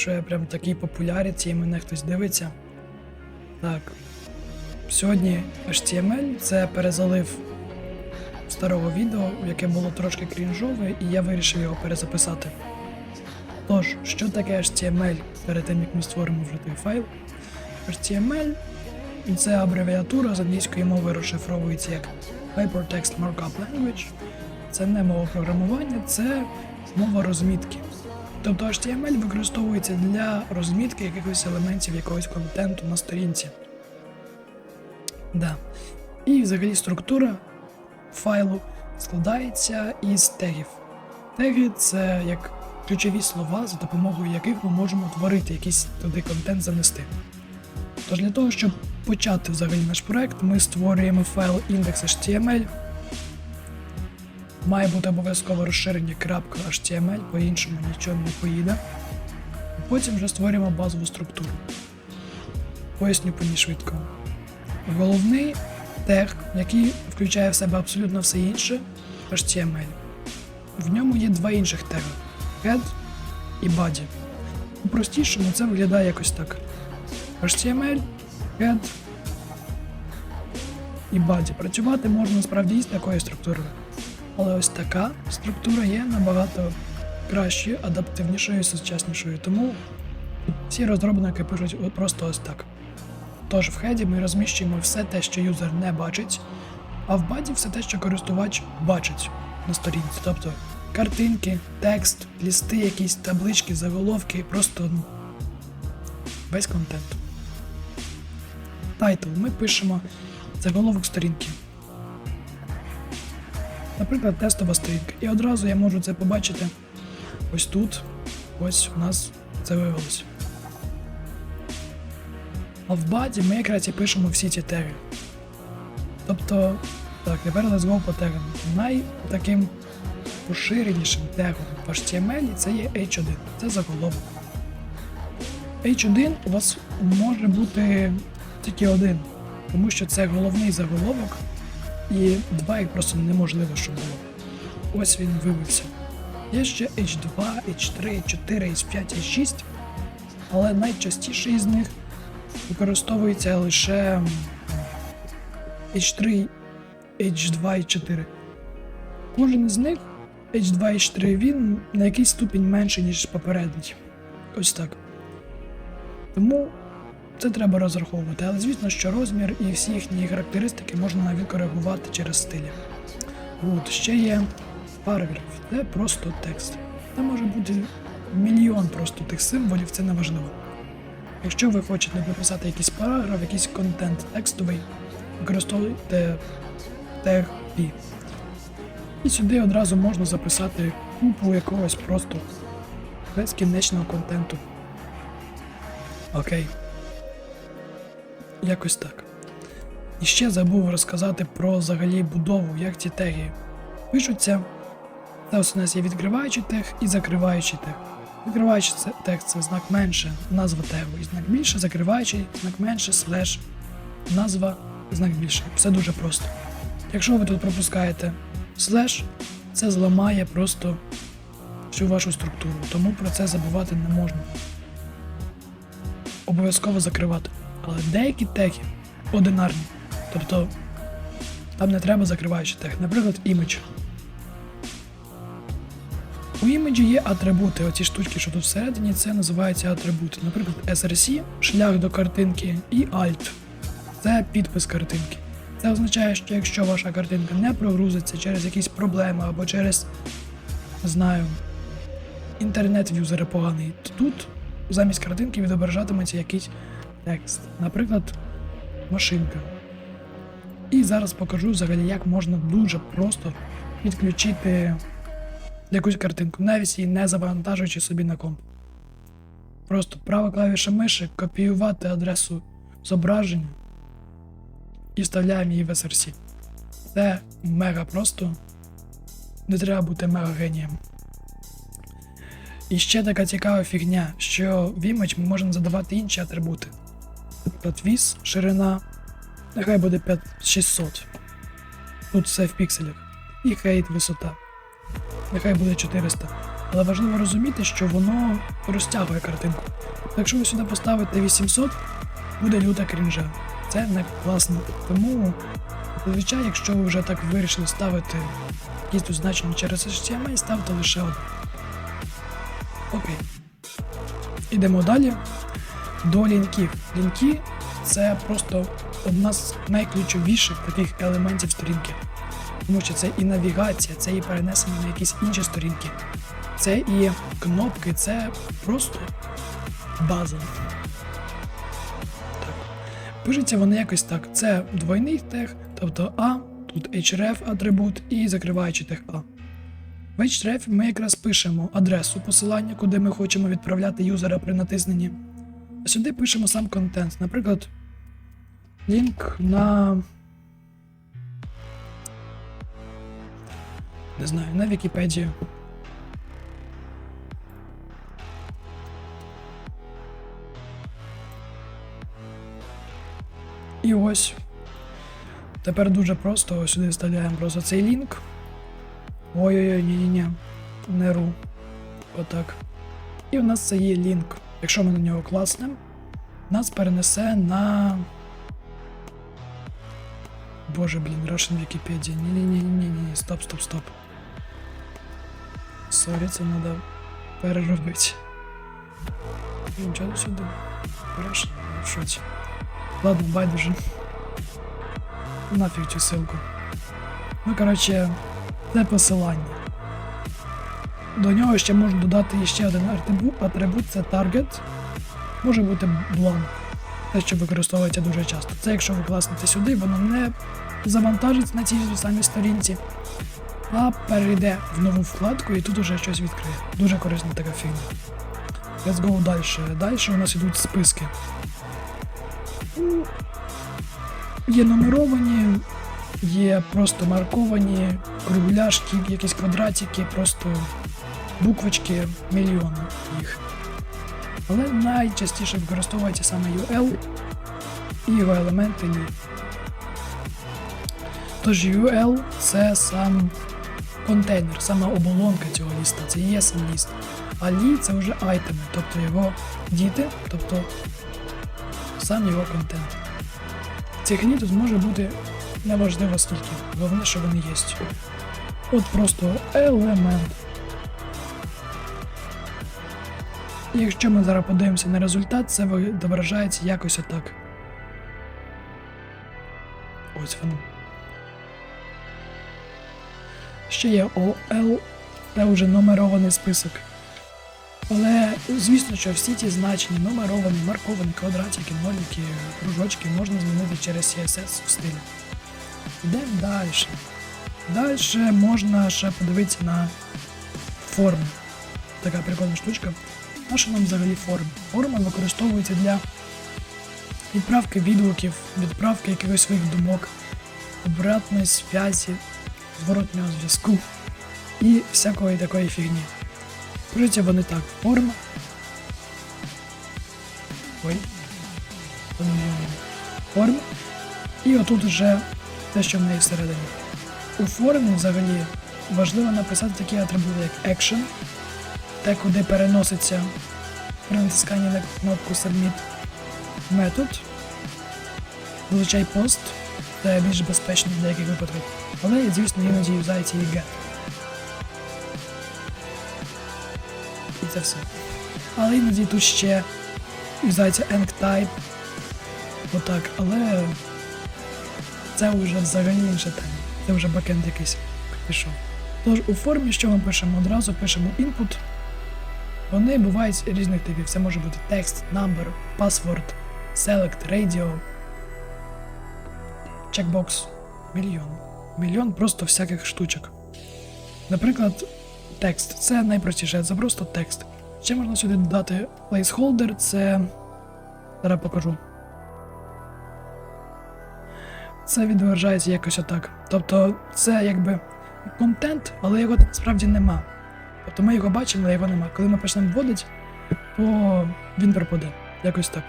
що я прям такий популяріті і мене хтось дивиться. Так. Сьогодні HTML це перезалив старого відео, яке було трошки крінжове, і я вирішив його перезаписати. Тож, що таке HTML перед тим, як ми створимо вже той файл? HTML це абревіатура з англійської мови розшифровується як Hypertext Markup Language. Це не мова програмування, це мова розмітки. Тобто HTML використовується для розмітки якихось елементів якогось контенту на сторінці. Да. І взагалі структура файлу складається із тегів. Теги це як ключові слова, за допомогою яких ми можемо творити якийсь туди контент занести. Тож для того, щоб почати взагалі наш проект, ми створюємо файл index.html. Має бути обов'язково розширення .html, по-іншому нічого не поїде. Потім вже створюємо базову структуру. Поясню по ній швидко. Головний тег, який включає в себе абсолютно все інше HTML. В ньому є два інших теги head і body. У простішому це виглядає якось так. HTML, head і body. Працювати можна насправді із такою структурою. Але ось така структура є набагато кращою, адаптивнішою, сучаснішою. Тому всі розробники пишуть просто ось так. Тож в хеді ми розміщуємо все те, що юзер не бачить, а в баді все те, що користувач бачить на сторінці. Тобто картинки, текст, лісти, якісь таблички, заголовки, просто весь контент. Тайтл ми пишемо заголовок сторінки. Наприклад, тестова сторінка. І одразу я можу це побачити ось тут. Ось у нас це виявилося. А в баді ми якраз і пишемо всі ці теги. Тобто, так, тепер go по тегам. Найтаким поширенішим тегом в HTML це є H1. Це заголовок. H1 у вас може бути тільки один, тому що це головний заголовок, і два їх просто неможливо, щоб було. Ось він вивився. Є ще H2, H3, H4, H5, H6, але найчастіше із них використовується лише H3, H2 і 4. Кожен із них H2 H3 він на якийсь ступінь менший, ніж попередній. Ось так. Тому це треба розраховувати, але звісно, що розмір і всі їхні характеристики можна навіть коригувати через стилі. От, ще є параграф, це просто текст. Там може бути мільйон просто тих символів, це не важливо. Якщо ви хочете написати якийсь параграф, якийсь контент текстовий, використовуйте тег P. І сюди одразу можна записати купу якогось просто безкінечного контенту. Окей. Якось так. І ще забув розказати про взагалі будову, як ці теги пишуться. Ось у нас є відкриваючий тег і закриваючий тег. Відкриваючий тег це знак менше, назва тегу, і знак більше, закриваючий, знак менше, слеш, назва, знак більше. Все дуже просто. Якщо ви тут пропускаєте слеш, це зламає просто всю вашу структуру, тому про це забувати не можна. Обов'язково закривати. Але деякі теги одинарні. Тобто там не треба закриваючий тег. Наприклад, імідж. У іміджі є атрибути. Оці штучки, що тут всередині, це називаються атрибути. Наприклад, SRC, шлях до картинки, і Alt. Це підпис картинки. Це означає, що якщо ваша картинка не прогрузиться через якісь проблеми або через, не знаю, інтернет в юзера поганий, то тут замість картинки відображатиметься якийсь текст. Наприклад, машинка. І зараз покажу взагалі, як можна дуже просто підключити якусь картинку, навіть її не завантажуючи собі на комп. Просто права клавіша миші, копіювати адресу зображення і вставляємо її в SRC. Це мега просто. Не треба бути мега генієм. І ще така цікава фігня, що в імідж ми можемо задавати інші атрибути. Наприклад, віс, ширина, нехай буде 5600. Тут все в пікселях. І хейт, висота. Нехай буде 400. Але важливо розуміти, що воно розтягує картинку. якщо ви сюди поставите 800, буде люта крінжа. Це не класно. Тому, зазвичай, якщо ви вже так вирішили ставити якісь тут значення через HTML, ставте лише один. Окей. Ідемо далі до лінків. Лінки це просто одна з найключовіших таких елементів сторінки. Тому що це і навігація, це і перенесення на якісь інші сторінки, це і кнопки, це просто база. Так. Пишеться вони якось так. Це двойний тег, тобто А, тут href атрибут і закриваючи тег А. В href ми якраз пишемо адресу посилання, куди ми хочемо відправляти юзера при натисненні. А сюди пишемо сам контент. Наприклад, лінк на. Не знаю, на Вікіпедію. І ось. Тепер дуже просто сюди вставляємо просто цей лінк. Ой-ой-ой, ні-ні-ні. Не ру. Отак. І у нас це є лінк. Якщо ми на нього класнемо, нас перенесе на. Боже, блін, Russian Wikipedia. Ні-ні-ні-ні-ні. Стоп, стоп, стоп. Сорі, це треба переробити. Блін, чого сюди? Russian, в шоці. Ладно, байдуже. Нафіг цю ссылку. Ну, коротше, це посилання. До нього ще можна додати ще один атрибут, це target. Може бути бланк. Те, що використовується дуже часто. Це якщо ви класнете сюди, воно не завантажиться на цій самій сторінці, а перейде в нову вкладку і тут уже щось відкриє. Дуже корисна така фігня. Let's go далі. Далі у нас йдуть списки. Є нумеровані, є просто марковані, кругляшки, якісь квадратики, просто буквочки, мільйони їх. Але найчастіше використовується саме UL і його елементи лі. Тож UL це сам контейнер, сама оболонка цього ліста, це є сам ліст. А лі це вже айтеми, тобто його діти, тобто сам його контент. Цих лі тут може бути неважливо скільки, головне, що вони є. От просто елемент. Якщо ми зараз подивимося на результат, це відображається якось отак. Ось воно. Ще є OL, це вже нумерований список. Але звісно, що всі ті значення нумеровані, марковані, квадратики, ноліки, кружочки можна змінити через CSS в стилі. Йдемо далі. Далі можна ще подивитися на форми. Така прикольна штучка. На нам взагалі форми? Форма використовується для відправки відгуків, відправки якихось своїх думок, обратної зв'язі, зворотнього зв'язку і всякої такої фігні. Пишуться вони так. Форма. Ой. Форма. І отут вже те, що в неї всередині. У формі взагалі важливо написати такі атрибути, як action, те, куди переноситься при натисканні на кнопку Submit метод, вилучай пост, це більш безпечно для деяких випадків. Але, звісно, іноді юзається і get. І це все. Але іноді тут ще юзається EncType. Отак, але це вже взагалі інша тема. Це вже бекенд якийсь пішов. Тож у формі, що ми пишемо, одразу пишемо input. Вони бувають різних типів. Це може бути текст, number, password, select, radio, checkbox, мільйон. Мільйон просто всяких штучок. Наприклад, текст це найпростіше, це просто текст. Ще можна сюди додати placeholder, це. Зараз покажу. Це відображається якось отак. Тобто це якби контент, але його насправді нема. Тобто ми його бачимо, але його нема. Коли ми почнемо вводити, то він пропаде. Якось так.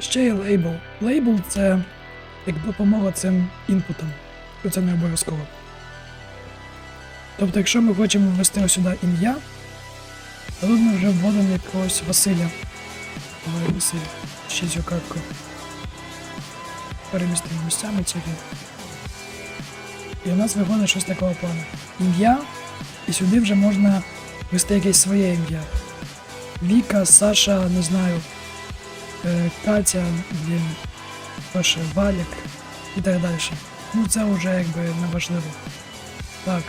Ще є лейбл. Лейбл це як допомога цим інпутам. Це не обов'язково. Тобто, якщо ми хочемо ввести сюди ім'я, то тут ми вже вводимо якогось Василя. висить ще цю картку. Перемістимо місцями тільки. І у нас виходить щось такого плану. Ім'я, і сюди вже можна ввести якесь своє ім'я. Віка, Саша, не знаю, е, Катя, блін, Паша, Валік і так далі. Ну це вже якби не важливо. Так.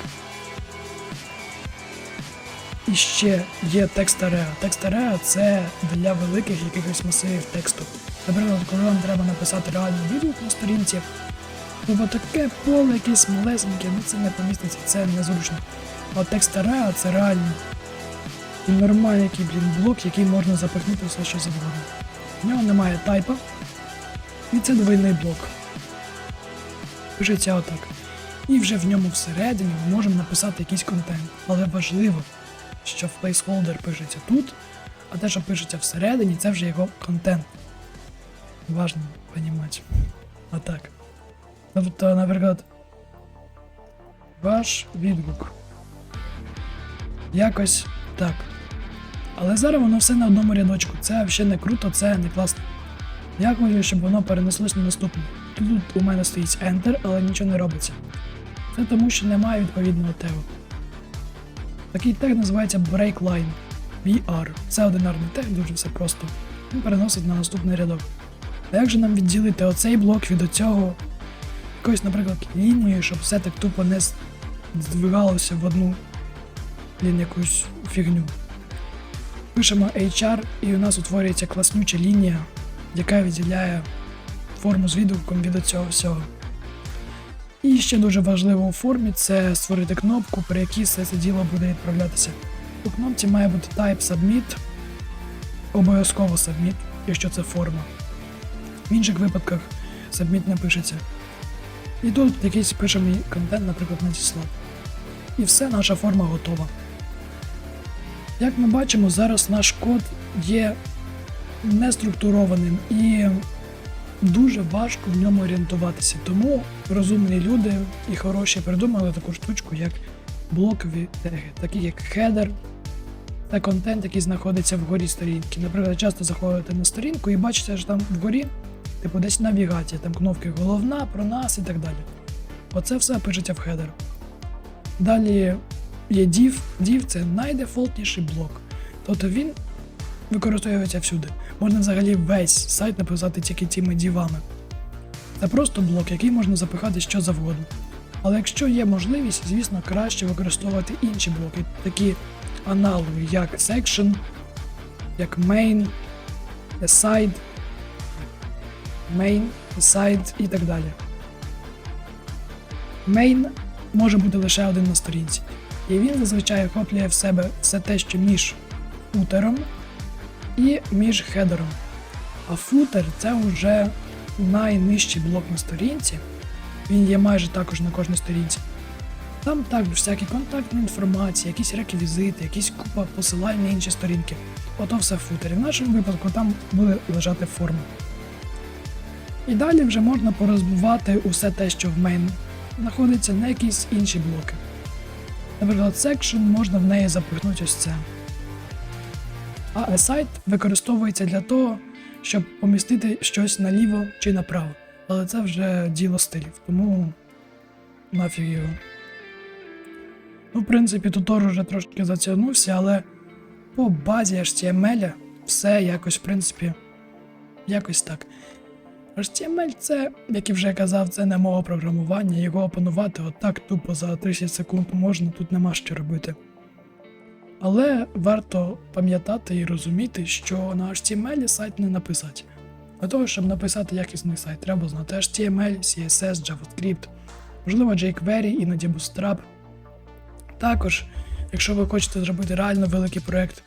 І ще є текст ареа. Текст ареа це для великих якихось масивів тексту. Наприклад, коли вам треба написати реальний відгук на сторінці, то таке поле якесь малесеньке, ну це не поміститься, це незручно. А текст ареа це реальний і нормальний який, блін, блок, який можна запихнути все, що завгодно. В нього немає тайпа, і це двойний блок. Пишеться отак. І вже в ньому всередині ми можемо написати якийсь контент. Але важливо, що placeholder пишеться тут, а те, що пишеться всередині, це вже його контент. Важно розуміти. А так. Тобто, наприклад, ваш відгук. Якось так. Але зараз воно все на одному рядочку. Це взагалі не круто, це не класно. Я хочу, щоб воно перенеслось на наступне. Тут у мене стоїть Enter, але нічого не робиться. Це тому, що немає відповідного тегу. Такий тег називається BreakLine. BR. Це одинарний тег, дуже все просто. Він переносить на наступний рядок. А як же нам відділити оцей блок від оцього якоюсь, наприклад, лінією, щоб все так тупо не здвигалося в одну блін, якусь фігню. Пишемо HR, і у нас утворюється класнюча лінія, яка відділяє форму з відгуком від цього всього. І ще дуже важливо у формі це створити кнопку, при якій все це діло буде відправлятися. У кнопці має бути type submit, обов'язково submit, якщо це форма. В інших випадках submit не пишеться. І тут якийсь пишемо контент, наприклад, надіслати. І все, наша форма готова. Як ми бачимо, зараз наш код є неструктурованим і дуже важко в ньому орієнтуватися. Тому розумні люди і хороші придумали таку штучку, як блокові теги, такі як header та контент, який знаходиться вгорі сторінки. Наприклад, часто заходите на сторінку і бачите, що там вгорі, типу десь навігація, там кнопки головна, про нас і так далі. Оце все пишеться в хедер. Далі є div. Div це найдефолтніший блок. Тобто він використовується всюди. Можна взагалі весь сайт написати тільки цими дівами. Це просто блок, який можна запихати що завгодно. Але якщо є можливість, звісно, краще використовувати інші блоки, такі аналоги, як section, як main, aside, main, aside і так далі. Main може бути лише один на сторінці, і він зазвичай охоплює в себе все те, що між футером і між хедером. А футер це вже найнижчий блок на сторінці. Він є майже також на кожній сторінці. Там також всякі контактні інформації, якісь реквізити, якісь купа посилань на інші сторінки. Ото все в футері. В нашому випадку там буде лежати форма. І далі вже можна порозбивати усе те, що в мейн знаходиться на якісь інші блоки. Наприклад, section можна в неї запихнути ось це. А aside використовується для того, щоб помістити щось наліво чи направо. Але це вже діло стилів, тому нафіг його. Ну, в принципі, тутор вже трошки затягнувся, але по базі HTML все якось, в принципі, якось так. HTML це, як і вже казав, це не мова програмування, його опанувати отак тупо за 30 секунд можна, тут нема що робити. Але варто пам'ятати і розуміти, що на HTML сайт не написати. Для того, щоб написати якісний сайт, треба знати HTML, CSS, JavaScript, можливо, jQuery, іноді Bootstrap. Також, якщо ви хочете зробити реально великий проєкт,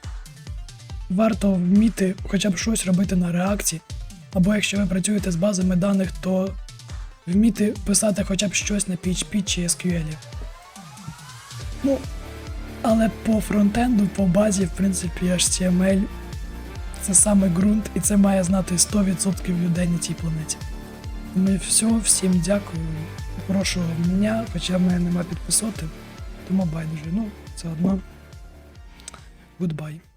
варто вміти хоча б щось робити на реакції, або якщо ви працюєте з базами даних, то вміти писати хоча б щось на PHP чи SQL. Ну, але по фронтенду, по базі, в принципі, HTML це саме ґрунт, і це має знати 100% людей на цій планеті. Тому все, всім дякую. Прошу мене, хоча в мене нема підписати, тому байдуже. Ну, це одно. Goodbye.